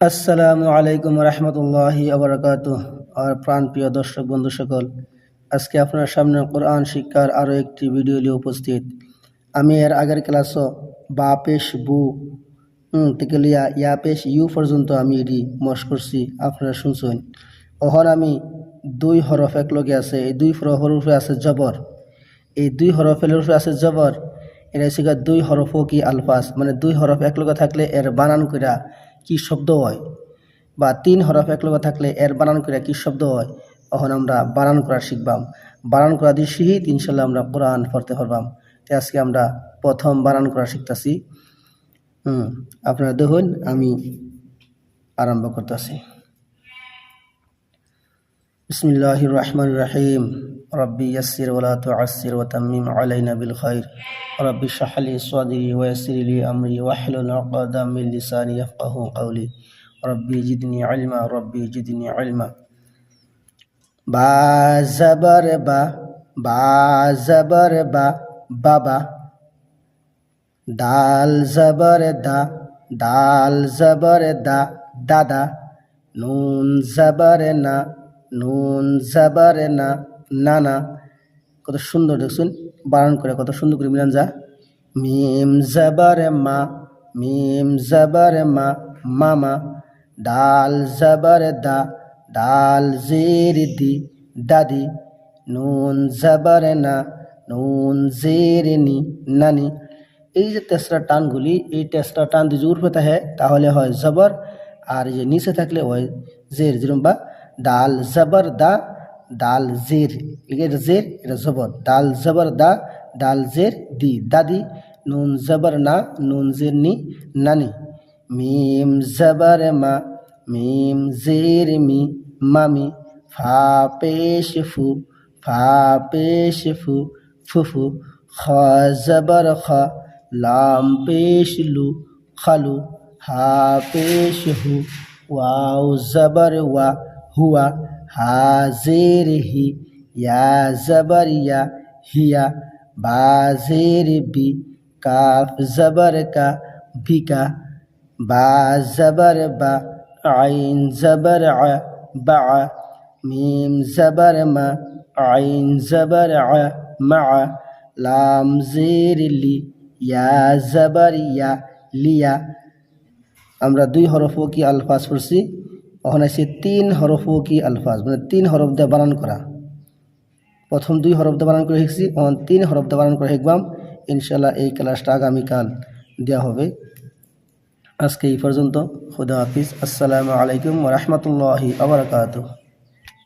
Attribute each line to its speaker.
Speaker 1: আসসালামু আলাইকুম রহমতুল্লাহি আবরকাত আর প্রাণপ্রিয় দর্শক, বন্ধু সকল, আজকে আপনার সামনে কোরআন শিক্ষার আরও একটি ভিডিও নিয়ে উপস্থিত। আমি এর আগের ক্লাসও বা পেশ বু থেকে লিয়া ইয়া পেশ ইউ পর্যন্ত আমি এটি মশ করছি, আপনারা শুনছেন। ওহর আমি দুই হরফ একলগে আছে, এই দুই উপরে আছে জবর। এই দুই হরফের উপরে আছে জবর, এটা গিয়ে দুই হরফ কি আলফাস মানে দুই হরফ একলগে থাকলে এর বানান কইরা কি শব্দ হয়? বা তিন হরফ এক লগে থাকলে এর বানান করিয়া কি শব্দ হয়? তখন আমরা বানান করা শিখবাম। বানান করা দিয়ে শিহিত ইনশাল্লাহ আমরা কোরআন পড়তে পারবাম। তো আজকে আমরা প্রথম বানান করা শিখতেছি। হুম, আপনারা দেখুন, আমি আরম্ভ করতেছি। বিসমিল্লাহ রহমান রাহিম। রব্বি ইয়াসির ওলা তো আসির ও তামিম আলাইনা বিল খৈর রব্বি শাহলি সাদি ওয়াসিরলি আমরি ওয়াহলুল আকাদামিল লিসানি ইয়াফকাহু কাউলি রব্বি জিদনি আলমা রব্বি জিদনি আলমা বা জবর বা বা জবর বা বাবা দাল জবর দা দাল জবর দা দাদা নুন জবর না নুন জবর না নানা, কত সুন্দর দেখছেন বারণ করে কত সুন্দর করে মিলান যা। মিম জবর মা, মিম জবর মা, মামা, ডাল জবর দা, ডাল জের দি, দাদি, নুন জবর না, নুন জের নি, নানি। এই যে তেসরা টানগুলি, এই তেসরা টান যদি উর্ফে থাকে, তাহলে হয় জবর, আর যে নিচে থাকলে হয় জের যেরকম বা দাল জবর দা দাল জের এটা জের, এটা জবর। দাল জবর দা দাল জের দি দাদি নুন জবর না, নুন জের নি নানি মিম জবর মা, মিম জের মি মামি ফা পেশ ফু, ফা পেশ ফু ফুফু খ জবর খ, লাম পেশ লু খালু হা পেশ হু, ওয়াও জবর ওয়া, হুয়া। হাজির হি ইয়া জবর হিয়া, বাজির বি, কাফ জবর কা বিকা বা জবর বা, আইন জবর আ, বা, মিম জবর মা, আইন জবর আ, মা, লাম জির লি, ইয়া জবর ইয়া লিয়া। আমরা দুই হরফ কি আলফাজ পড়ছি? ওখানে আছে তিন হরফ কি আলফাজ মানে তিন হরফ দিয়ে বানান করা। প্রথম দুই হরফ দিয়ে বানান করে শিখছি ওখান তিন হরফ দিয়ে বানান করে শিখবাম। ইনশাল্লাহ এই ক্লাসটা আগামীকাল দেওয়া হবে। আজকে এই পর্যন্ত, খুদা হাফিজ। আসসালামু আলাইকুম রহমতুল্লাহি আবরকাত